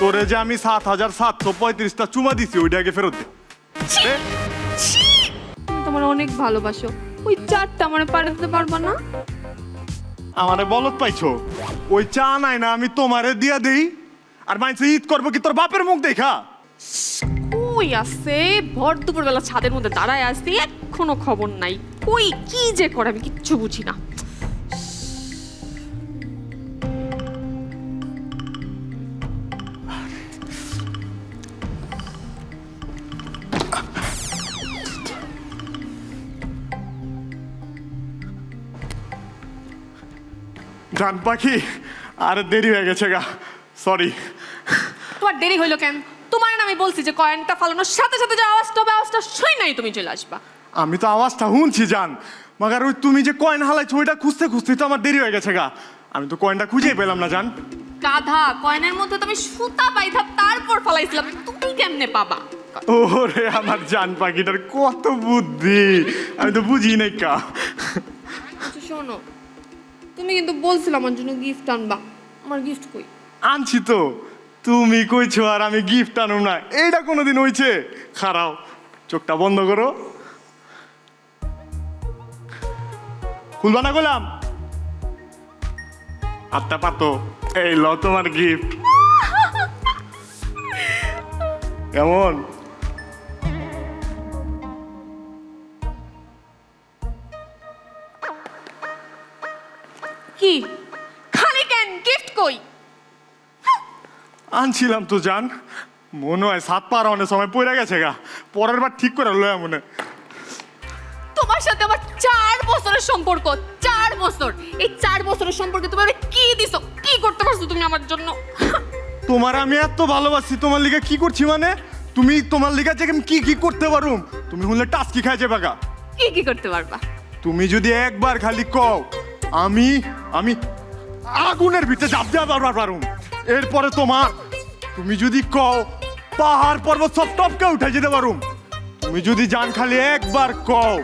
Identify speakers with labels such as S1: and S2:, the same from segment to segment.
S1: তোরে যে আমি সাত হাজার সাতশো পঁয়ত্রিশটা চুমা দিছি ওইটাকে ফেরত দে। দে।
S2: তুমি তোমার অনেক ভালোবাসো। ওই চারটা আমার পারে দিতে পারবা না?
S1: আমারে বলত পাইছো? ওই চা নাই না আমি তোমারে দিয়া দেই। আর মাইছে ঈদ করব কি তোর বাপের মুখ দেখা?
S2: কই আছে? ভর দুপুরবেলা ছাদের মধ্যে দাঁড়ায় আসছি এখনও খবর নাই। কই কি যে করে আমি কিচ্ছু বুঝি না।
S1: জান পাখি আর দেরি হয়ে গেছে গা। সরি
S2: তোমার দেরি হইল কেন? তোমার না আমি বলছি যে কয়েনটা ফালানোর সাথে সাথে যে আওয়াজটা হবে আওয়াজটা শুই নাই তুমি চলে আসবা।
S1: আমি তো আওয়াজটা শুনছি জান। মাগার ওই তুমি যে কয়েন হালাইছো ওইটা খুঁজতে খুঁজতে তো আমার দেরি হয়ে গেছে গা। আমি তো কয়েনটা খুঁজেই পেলাম না জান।
S2: গাধা কয়েনের মধ্যে তো আমি সুতা পাইথা তারপর ফালাইছিলাম। তুমি কেমনে পাবা?
S1: ওরে আমার জান পাখিটার কত বুদ্ধি। আমি তো বুঝি নাই কা।
S2: তুমি কিন্তু বলছিলে আমার জন্য গিফট আনবা। আমার গিফট কই?
S1: আনছি তো। তুমি কইছো আর আমি গিফট আনুম না। এইটা কোনোদিন হইছে? খারাও চোখটা বন্ধ করো। খুলবা না গোলাম? আত্মা পাতো। এই ল তোমার গিফট কেমন?
S2: কি? খালি কেন গিফট কই?
S1: আনছিলাম তো জান। মনে হয় সাত পার অনেক সময় পড়ে গেছে গা। পরের বার ঠিক করে লয় মনে।
S2: তোমার সাথে আমার চার বছরের সম্পর্ক চার বছর। এই চার বছরের সম্পর্কে তুমি আমাকে কি দিছো? কি করতে পারছ তুমি আমার জন্য?
S1: তোমার আমি এত ভালোবাসি তোমার লিগে কি করছি মানে? তুমি তোমার লিগে যে কি কি করতে পারুম? তুমি হলে টাস্কি খাই যাবে গা
S2: কি কি করতে পারবা?
S1: তুমি যদি একবার খালি কও আমি আমি আগুনের ভিতরে জাপ দেওয়া পারুম এরপরে তোমার তুমি যদি কও পাহাড় পর্বত সব টপকে উঠে যেতে পারুম তুমি যদি জান খালি একবার কও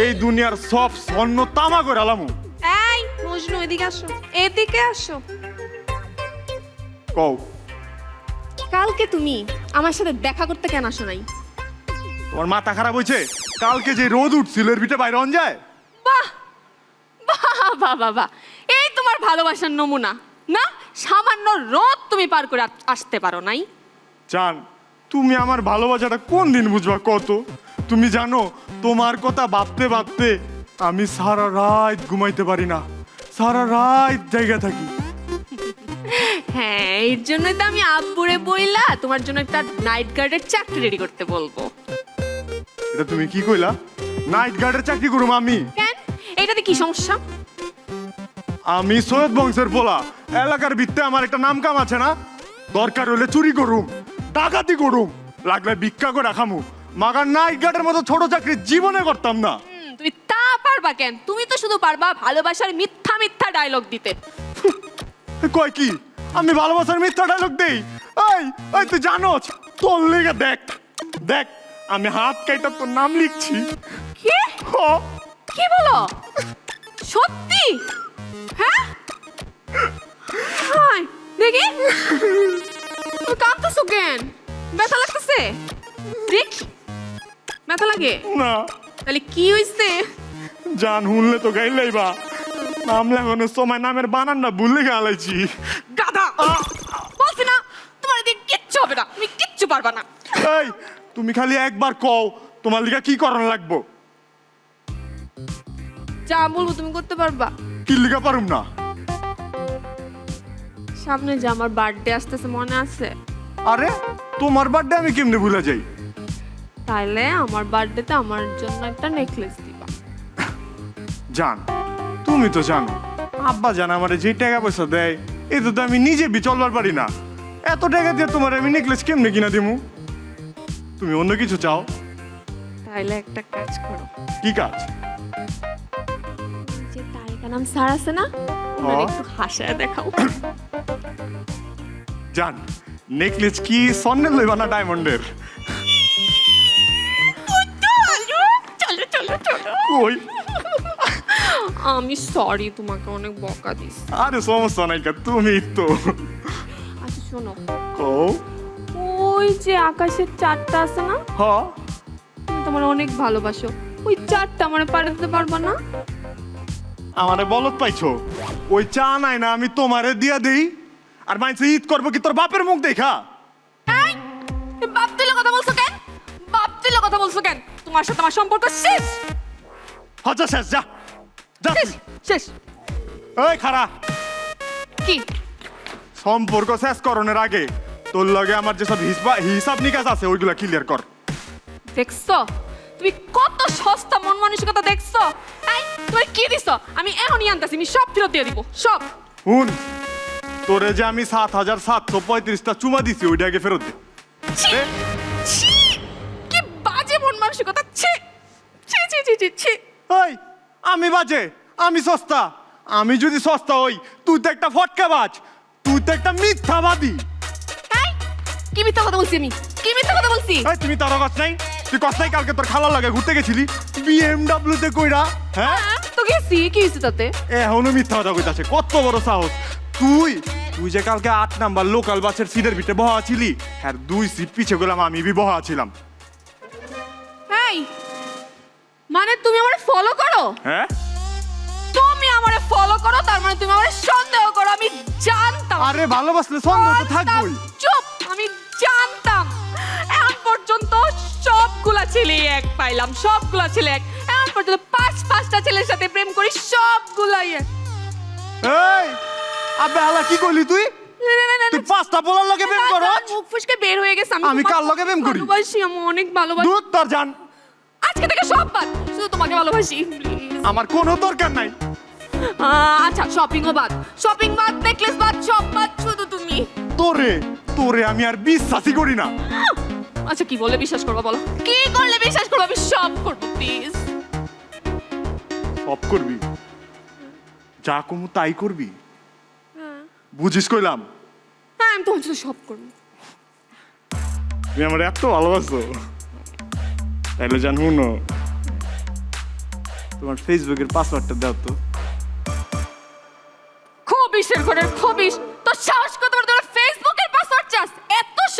S1: এই দুনিয়ার সব স্বর্ণ তামা করে আলামু।
S2: এই মজনু এদিকে আসো। এদিকে আসো।
S1: কও।
S2: কালকে তুমি আমার সাথে দেখা করতে কেন আসো নাই?
S1: তোমার মাথা খারাপ হয়েছে? কালকে যে রোদ উঠছিল এর ভিতরে বাইরে অন যায়?
S2: বাহ বাহ বাহ বাহ। তোমার ভালোবাসার নমুনা না? সামান্য রোদ তুমি পার করে আসতে পারো নাই।
S1: জান তুমি আমার ভালোবাসাটা কোন দিন বুঝবা কত? তুমি জানো তোমার কথা ভাবতে ভাবতে আমি সারা রাত ঘুমাইতে পারি না। সারা রাত জায়গা থাকি।
S2: হ্যাঁ এর জন্যই তো আমি আব্বুরে বইলা তোমার জন্য একটা নাইট গার্ডের চাকরি রেডি করতে বলব।
S1: এটা তুমি কি কইলা? নাইট গার্ডের চাকরি করুম আমি।
S2: কেন? এটাতে কি সমস্যা?
S1: আমি সৈয়দ বংশের পোলা। এলাকার ভিত্তে আমার একটা নাম কাম আছে না? দরকার হলে চুরি করুম ডাকাতি করুম লাগলে ভিক্ষা করে খামু। মাগার নাইট গার্ডের মতো ছোট চাকরি জীবনে করতাম না।
S2: তুমি তা পারবা কেন? তুমি তো শুধু পারবা ভালোবাসার মিথ্যা মিথ্যা ডায়লগ দিতে।
S1: কয় কি? আমি ভালোবাসার মিথ্যা ডায়লগ দেই? এই এই তুই জানোস তোর লেগে দেখ দেখ আমি হাত কাইটা তোর নাম লিখছি।
S2: কি? কি বলো? সত্যি? হ্যাঁ? হাই দেখি। তুমি কাঁদতেছো কেন? ব্যথা লাগতেছে? দেখ। ব্যথা লাগে?
S1: না।
S2: তাহলে কি হইছে?
S1: জান হুনলে তো গাইলেই বা নাম লেখানোর সময় নামের বানানটা ভুলে গেলাইছি।
S2: গাধা! বলছি না তোমার এদিকে কিচ্ছু হবে না। তুমি কিচ্ছু পারবা না।
S1: এই তুমি খালি একবার কও তোমার লিগা কি করানো লাগবো?
S2: যা বলব তুমি করতে পারবা।
S1: কি লিগা পারুম না।
S2: সামনে যে আমার বার্থডে আসতেছে মনে আছে?
S1: আরে তোমার বার্থডে আমি কেমনে ভুলে যাই?
S2: তাইলে আমার বার্থডেতে আমার জন্য একটা নেকলেস দিবা।
S1: জান তুমি তো জানো আব্বা জান আমার যে টাকা পয়সা দেয় এতে তো আমি নিজে বি চলবার পারি না। এত টাকা দিয়ে তোমার আমি নেকলেস কেমনে কিনা দিমু? তুমি অন্য কিছু চাও?
S2: তাইলে একটা কাজ করো।
S1: কি কাজ?
S2: নাম স্যার আছে না? ওনার
S1: হ্যাঁ।
S2: একটু হাসায় দেখাও।
S1: জান নেকলেস কি স্বর্ণের লইবা না ডায়মন্ডের?
S2: চলো চলো চলো।
S1: কই?
S2: আমি সরি তোমাকে অনেক বকা দিস
S1: আরে সমস্যা নাই কা তুমি তো।
S2: আচ্ছা শোনো।
S1: ও
S2: ওই যে আকাশের চারটা আছে না?
S1: হ।
S2: তুমি তোমার অনেক ভালোবাসো। ওই চারটা আমার পারে দিতে পারবা না?
S1: আমারে বলত পাইছো? ওই চা নাই না আমি তোমারে দিয়া দেই। আর মাইছে ঈদ করব কি তোর বাপের মুখ দেখা?
S2: বাপ তুলে কথা বলছো কেন? বাপ তুলে কথা বলছো কেন? তোমার সাথে আমার সম্পর্ক শেষ।
S1: হচ্ছে শেষ যা। যা।
S2: শেষ শেষ।
S1: এই খারা
S2: কি?
S1: সম্পর্ক শেষ করণের আগে তোর লগে আমার যেসব হিসাব হিসাব নিকাশ আছে ওইগুলা ক্লিয়ার কর।
S2: দেখছ? তুমি কত সস্তা মন মানসিকতা দেখছ? এই তুমি কি দিছো? আমি এখনই আনতাছি আমি সব ফেরত দিয়ে দিব সব।
S1: হুন তোরে যে আমি সাত হাজার সাতশো পঁয়ত্রিশটা চুমা দিছি ওইটা আগে ফেরত দে।
S2: ছি!
S1: এ?
S2: ছি! কি বাজে মন মানসিকতা ছি ছি ছি ছি ছি ছি।
S1: ওই আমি বাজে আমি সস্তা। আমি যদি সস্তা হই তুই তো একটা ফটকা বাজ তুই তো একটা মিথ্যাবাদী।
S2: এই কি মিথ্যা কথা বলছি আমি? কি মিথ্যা কথা বলছি?
S1: এই তুমি তার কাছ নাই? তুই কস নাই কালকে তোর খালা লাগে ঘুরতে গেছিলি? বিএমডব্লিউ তে কইরা হ্যাঁ?
S2: হ্যাঁ, তো গেছি কি হয়েছে তাতে?
S1: এখনও মিথ্যা কথা কইতাছে। কত বড় সাহস। তুই তুই যে কালকে আট নাম্বার লোকাল বাসের সিটের ভিতরে বহা ছিলি আর দুই সিট পিছে গেলাম আমি বি বহা ছিলাম।
S2: এই মানে তুমি আমারে ফলো করো?
S1: হ্যাঁ?
S2: তুমি আমারে ফলো করো তার মানে তুমি আমারে সন্দেহ করো আমি জানতাম।
S1: আরে ভালোবাসলে সন্দেহ তো থাকবই।
S2: চুপ ছেলে এক পাইলাম সবগুলা ছেলে এক। এখন পর্যন্ত পাঁচ পাঁচটা ছেলের সাথে প্রেম করি সবগুলাই এক।
S1: এই আবে আলা কি কইলি তুই? তুই পাঁচটা বলার লগে প্রেম করো?
S2: মুখ ফুসকে বের হয়ে গেছে
S1: আমি কার লগে প্রেম করি?
S2: ভালোবাসি আমি অনেক ভালোবাসি।
S1: দুধ তোর জান।
S2: আজকে থেকে সব বাদ শুধু তোমাকে ভালোবাসি
S1: আমার কোনো দরকার নাই।
S2: আচ্ছা শপিংও বাদ। শপিং বাদ নেকলেস বাদ সব বাদ শুধু তুমি।
S1: তোরে তোরে আমি আর বিশ্বাসই করি না।
S2: আচ্ছা কি বলে বিশ্বাস করব বলো? কি করলে বিশ্বাস করব? আমি সব করব প্লিজ
S1: সব করবি? যা কমু তাই করবি? বুঝিস কইলাম।
S2: হ্যাঁ আমি তোমার জন্য সব করব।
S1: তুমি আমার এত ভালোবাসো। তাইলে জান হুনো তোমার ফেসবুকের পাসওয়ার্ডটা দাও তো।
S2: খবিসের ঘরের খবিস তোর সাহস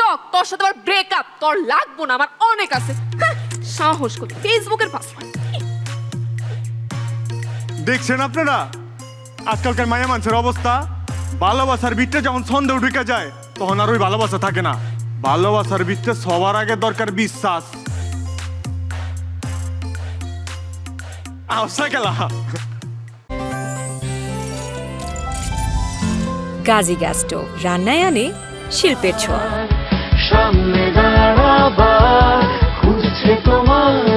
S2: শখ তোর সাথে আমার ব্রেকআপ তোর লাগবো না আমার অনেক আছে। হ্যাঁ, সাহস কত ফেসবুকের পাসওয়ার্ড
S1: দেখছেন আপনারা? আজকালকার মায়া মানুষের অবস্থা ভালোবাসার ভিতরে যখন সন্দেহ ঢুকে যায় তখন আর ওই ভালোবাসা থাকে না। ভালোবাসার ভিতরে সবার আগে দরকার বিশ্বাস। আওসা গেলা।
S3: গাজী গ্যাস স্টোভ রান্নায় আনে শিল্পের ছোঁয়া। বাবা খুঁজছে তোমার